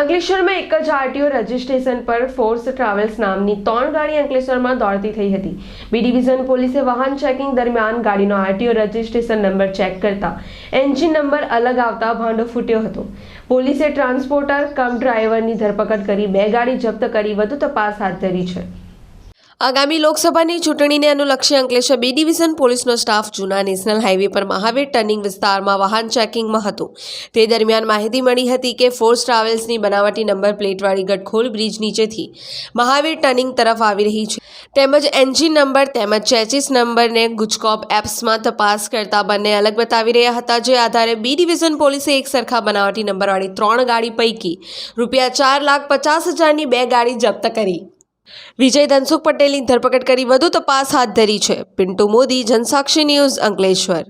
અંકલેશ્વરમાં એક જ આરટીઓ રજિસ્ટ્રેશન પર ફોર્સ ટ્રાવેલ્સ નામની ત્રણ ગાડી અંકલેશ્વરમાં દોડતી થઈ હતી. બી ડિવિઝન પોલીસે વાહન ચેકિંગ દરમિયાન ગાડીનો આરટીઓ રજિસ્ટ્રેશન નંબર ચેક કરતા એન્જિન નંબર અલગ આવતા ભાંડો ફૂટ્યો હતો. પોલીસે ટ્રાન્સપોર્ટર, કમ ડ્રાઈવરની ધરપકડ કરી બે ગાડી જપ્ત કરી. વધુ તપાસ હાથ ધરી છે. આગામી લોકસભાની ચૂંટણીને અનુલક્ષી અંકલેશ્વર બી ડિવિઝન પોલીસનો સ્ટાફ જૂના નેશનલ હાઈવે પર મહાવીર ટર્નિંગ વિસ્તારમાં વાહન ચેકિંગમાં હતું. તે દરમિયાન માહિતી મળી હતી કે ફોર્સ ટ્રાવેલ્સની બનાવટી નંબર પ્લેટવાળી ગઢખોલ બ્રિજ નીચેથી મહાવીર ટર્નિંગ તરફ આવી રહી છે. તેમજ એન્જિન નંબર તેમજ ચેચિસ નંબરને ગુજકોપ એપ્સમાં તપાસ કરતા બંને અલગ બતાવી રહ્યા હતા, જે આધારે બી ડિવિઝન પોલીસે એક સરખા બનાવટી નંબરવાળી ત્રણ ગાડી પૈકી રૂપિયા ચાર લાખ પચાસ હજારની બે ગાડી જપ્ત કરી. વિજય ધનસુખ પટેલની ધરપકડ કરી વધુ તપાસ હાથ ધરી છે. પિન્ટુ મોદી, જનસાક્ષી ન્યૂઝ અંકલેશ્વર.